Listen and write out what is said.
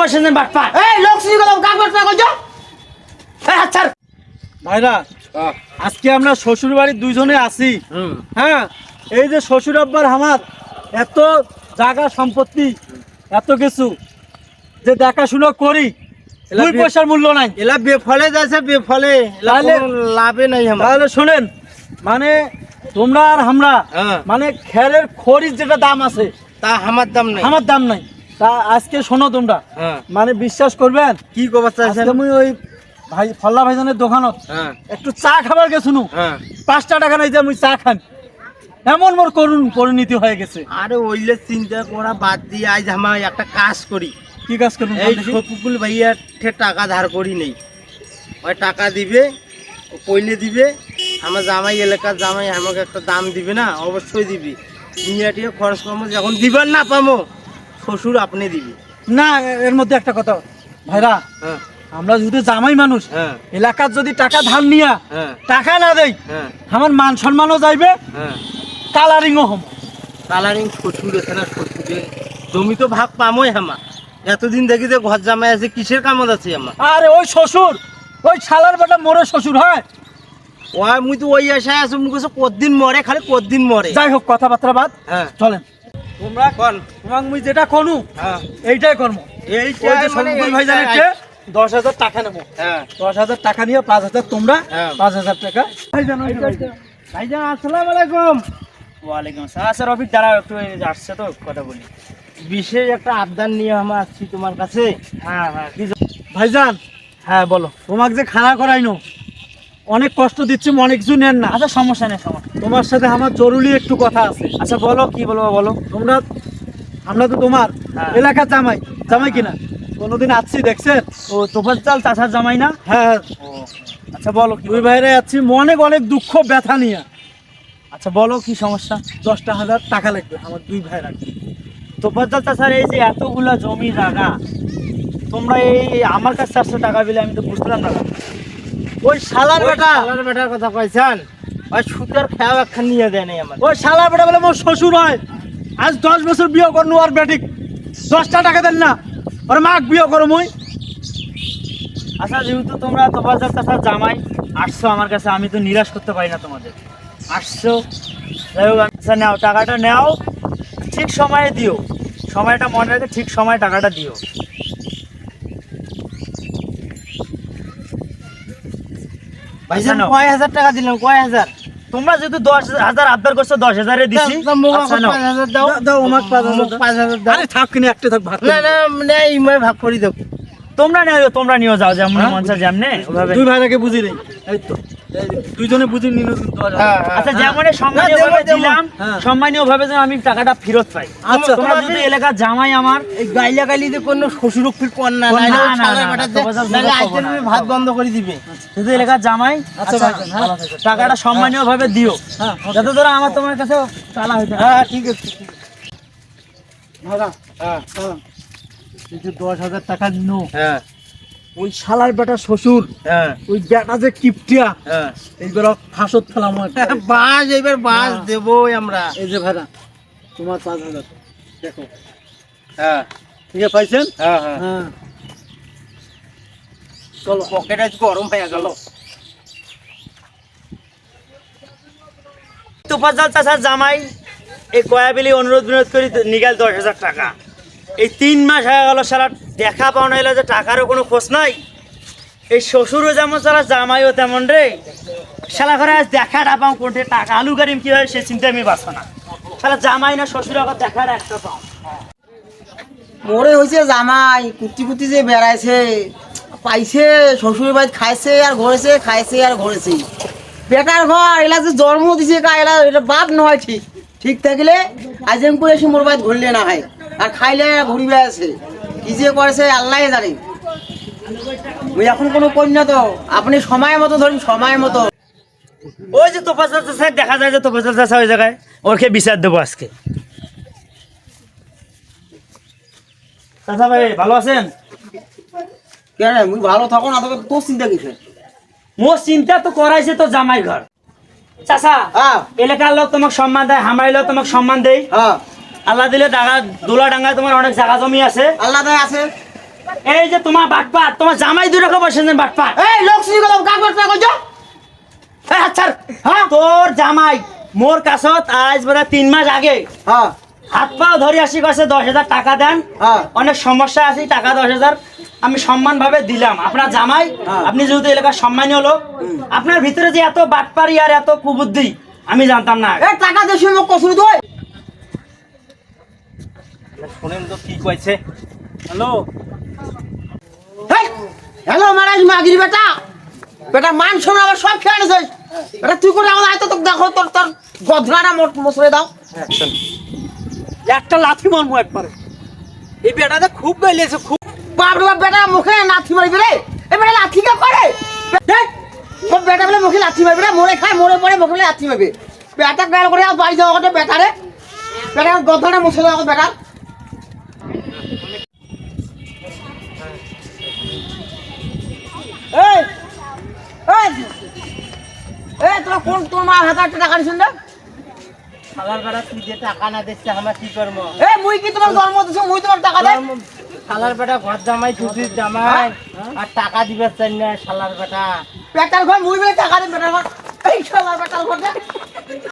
বসে বাটপা এই লোক শুনি গেলাম কাক বাটনা কইছো এই ভাইরা আজকে আমরা শ্বশুর বাড়ির দুইজনে আছি। হ্যাঁ এই যে শ্বশুর আব্বার আমার এত জায়গা সম্পত্তি এত কিছু যে দেখাশুনো করি এলা দুই পয়সার মূল্য নাই। এলা বেফলে যাচ্ছে বেফলে তাহলে- লাভে নাই আমার তাহলে শোনেন মানে তোমরা আর আমরা হ্যাঁ। মানে খেরের খরির যেটা দাম আছে তা আমার দাম নাই। আমার দাম নাই। তা আজকে শোনো তোমরা। হ্যাঁ। মানে বিশ্বাস করবেন? কি আজকে ওই ভাই ফল্লা ভাইজানের দোকানত হ্যাঁ। একটু চা খাবার গেছুনু হ্যাঁ। পাঁচটা টাকা নাই যে আমি চা খান এমন মোর করুন পরিণতি হয়ে গেছে। আরে ওইলে চিন্তা করা বাদ দিয়ে আজ আমার একটা কাজ করি। কি কাজ করুন এই শফিকুল ভাইয়ার ঠে টাকা ধার করি নেই। ওই টাকা দিবে ও কইলে দিবে। আমার জামাই এলাকার জামাই আমাকে একটা দাম দিবে না অবশ্যই দিবি। নিয়ে খরচ কর্ম যখন দিবেন না পামো শ্বশুর আপনি দিবি? না এর মধ্যে একটা কথা। ভাইরা হ্যাঁ। আমরা যদি জামাই মানুষ হ্যাঁ। এলাকার যদি টাকা ধার নিয়া হ্যাঁ। টাকা না দেই আমার মান সম্মানও যাইবে কালারিংও হম। কালারিং শ্বশুর আছে না শ্বশুরে? জমি তো ভাগ পামোই আমার এতদিন দেখি যে ঘর জামাই আছে কিসের কামত আছে আমার? আরে ওই শ্বশুর ওই শালার বেটা মোরে শ্বশুর হয়? ওই মুই তো ওই আশায় আছো কইছো কতদিন মরে খালি কতদিন মরে। যাই হোক কথাবার্তা বাদ। চলেন। তোমরা কোন? তোমাক মুই যেটা করু হ্যাঁ। এইটাই কর্ম এইটা যে মানে এইটা- ভাই জানিতে দশ হাজার টাকা নেব। হ্যাঁ। দশ হাজার টাকা নিয়ে পাঁচ হাজার তোমরা হ্যাঁ। পাঁচ হাজার টাকা ভাইজান, যে ভাইজান। আসসালামু আলাইকুম। ওয়ালাইকুম আসসালাম। আচ্ছা রফিক দাঁড়াও একটু আসছে তো কথা বলি। বিশেষ একটা আবদার নিয়ে আমরা আসছি তোমার কাছে। হ্যাঁ হ্যাঁ। যে- ভাইজান হ্যাঁ বলো। তোমাকে যে খাড়া করাইনো অনেক কষ্ট দিচ্ছি অনেক কিছু নেন না। আচ্ছা সমস্যা নেই সমস্যা তোমার সাথে আমার জরুরি একটু কথা আছে। আচ্ছা বলো কি বলব বলো। তোমরা আমরা তো তোমার হ্যাঁ। এলাকার জামাই জামাই কিনা? কোনোদিন আসছি দেখছেন? ও তোফাজ চাল চাষার জামাই না? হ্যাঁ ও আচ্ছা বলো কি দুই ভাইরে আছি অনেক অনেক দুঃখ ব্যথা নিয়ে। আচ্ছা বলো কি সমস্যা? দশটা হাজার টাকা লাগবে আমার দুই ভাই রাখবে তোফাজ চাল চাষার এই যে এতগুলা জমি জায়গা তোমরা এই আমার কাছে চারশো টাকা বিলে আমি তো বুঝলাম না। ওই শালার বেটা। শালার বেটার কথা কইছেন? ওই সুতার খেয়াও একখান নিয়ে দেয় নাই আমার ওই বেটা বলে মোর শ্বশুর হয়। আজ দশ বছর বিয়ে করনু আর বেটিক। দশটা টাকা দেন না। ওর মাক বিয়ে করো মুই। আচ্ছা যেহেতু তোমরা জামাই আসছো আমার কাছে আমি তো নিরাশ করতে পারি না তোমাদের। আসছো যাই হোক আচ্ছা নাও টাকাটা নাও ঠিক সময়ে দিও। সময়টা মনে রেখে ঠিক সময়ে টাকাটা দিও। ভাইজান নাও। কয় হাজার টাকা দিলাম? কয় হাজার? তোমরা যেহেতু দশ হাজার আবদার করছ দশ হাজারে দিছি। আরে থাক কিনে একটা থাক ভাত না ভাগ করে দেবো। তোমরা নিও তোমরা নিও যাও যেমন হ্যাঁ? মন চায় যেমনে দুই ভাইরাকে বুঝি নেই। এই তো। এই যে, দুইজনে বুঝি নিল কিন্তু আচ্ছা যেমন সম্মানীয় না, ভাবে দিলাম হ্যাঁ। সম্মানীয় ভাবে যেন আমি টাকাটা ফেরত পাই। আচ্ছা তোমরা যদি এলাকার জামাই আমার এই গাইলা গাইলি যে কোনো শ্বশুর ফির কর না না, না, না, না, না। ভাত বন্ধ করে দিবে। শুধু এলাকার জামাই আচ্ছা, আচ্ছা হ্যাঁ। টাকাটা সম্মানীয় ভাবে দিও। হ্যাঁ যাতে ধরো আমার তোমার কাছে টালা হইতে হ্যাঁ ঠিক আছে হ্যাঁ হ্যাঁ। দশ হাজার টাকা নিনো হ্যাঁ। ওই শালার বেটা শ্বশুর হ্যাঁ। ওই বেটা যে কিপটিয়া হ্যাঁ। এইবার ফাঁসত ফেলাম বাস এবার বাস হ্যাঁ। দেবই আমরা। এই যে ভাইরা তোমার পাঁচ হাজার। দেখো। হ্যাঁ। ঠিক আছে পাইছেন? হ্যাঁ হ্যাঁ। হ্যাঁ। চলো। পকেট আজ গরম হয়ে গেল। তোফাজ্জল চাচার জামাই এই কয়াবিলি অনুরোধ বিনোধ করি নিগাল দশ হাজার টাকা। এই তিন মাস হয়ে গেল সারা দেখা পাওয়া এলো যে টাকারও কোনো খোঁজ নাই। এই শ্বশুরও যেমন সারা জামাইও তেমন রে। শালা ঘরে আজ দেখাটা পাও কোনটে টাকা। আলু গাড়িম কি হয় সে চিন্তা আমি বাঁচো না। শালা জামাই না শ্বশুর আবার দেখাটা একটা পাও। মোরে হয়েছে জামাই, কুটি কুটি যে বেড়াইছে, পাইছে শ্বশুর বাড়ি খাইছে আর ঘরেছে, খাইছে আর ঘরেছে। বেটার ঘর, এলা যে জন্ম দিছে কা, এলা এটা বাপ নয় ঠিক। ঠিক থাকলে আজম করে এসে মোর বাড়ি ঘুরলে না হয়। আর খাইলে ঘুরিবে আছে কি যে করেছে আল্লাহ জানে। ওই এখন কোনো কন্যা তো। আপনি সময় মতো ধরুন সময় মতো। ওই যে তোফাজ্জল চাচা দেখা যায় যে তোফাজ্জল চাচা ওই জায়গায়। ওরকে বিচার দেবো আজকে। চাচা ভাই ভালো আছেন? কেন মুই ভালো থাকো না তোকে তোর চিন্তা কিসে মোর চিন্তা তো করাইছে তো জামাই ঘর চাচা হ্যাঁ। এলাকার লোক তোমাকে সম্মান দেয় হামাই লোক তোমাকে সম্মান দেয়। হ্যাঁ। আল্লাহ দিলে ডাঙা দোলা ডাঙ্গায় তোমার অনেক জায়গা জমি আছে। আল্লাহ তাই আছে। যে তোমার বাটপার তোমার জামাই দুই রকম বসেছেন বাটপার এই লোক শুনি কথা কাক বাট করছ এই আচ্ছা হ্যাঁ। তোর জামাই মোর কাছত আজ বোধহয় তিন মাস আগে হ্যাঁ। হাত পাও ধরে আসি কাছে দশ হাজার টাকা দেন। হ্যাঁ। অনেক সমস্যা আছে টাকা দশ হাজার। আমি সম্মান ভাবে দিলাম। আপনার জামাই হ্যাঁ। আপনি যেহেতু এলাকার সম্মানীয় লোক আপনার ভিতরে যে এত বাটপারি আর এত কুবুদ্ধি আমি জানতাম না। টাকা দেশি মোক কসুরি দই। শোনেন তো কি কইছে। হ্যালো? হ্যালো মারাজ মাগিরি বেটা। বেটা মান শোনা আবার সব খেয়ে নিছিস বেটা তুই করে আমাদের আয়তো তোকে দেখো তোর তোর গধরাটা মোট মশলে দাও। একটা লাথি মারবো একবারে। এই বেটাতে খুব বেলিয়েছে খুব বাপ রে বাপ বেটা মুখে লাথি মারবি রে? এ বেটা লাথি কে করে? তোর বেটা বলে মুখে লাথি মারবি রে মরে খায় মরে পড়ে মুখে বলে লাথি মারবি। বেটা গাল করে আর বাড়ি যাওয়া কথা বেটা রে। বেটা গধরাটা মশলে দাও বেটা কোন মা হাজার টাকা দিছেন না খালার বেড়া তুই যে টাকা না দিচ্ছে আমরা কি করব? এ মুই কি তোমার জন্ম দিছো? মুই তোমার টাকা দেই। শালার বেটা ঘর জামাই টুটির জামাই আর টাকা দিবে চাই না শালার বেটা পেটার ঘর মুই বলে টাকা দিন ঘর। এই শালার বেটার ঘর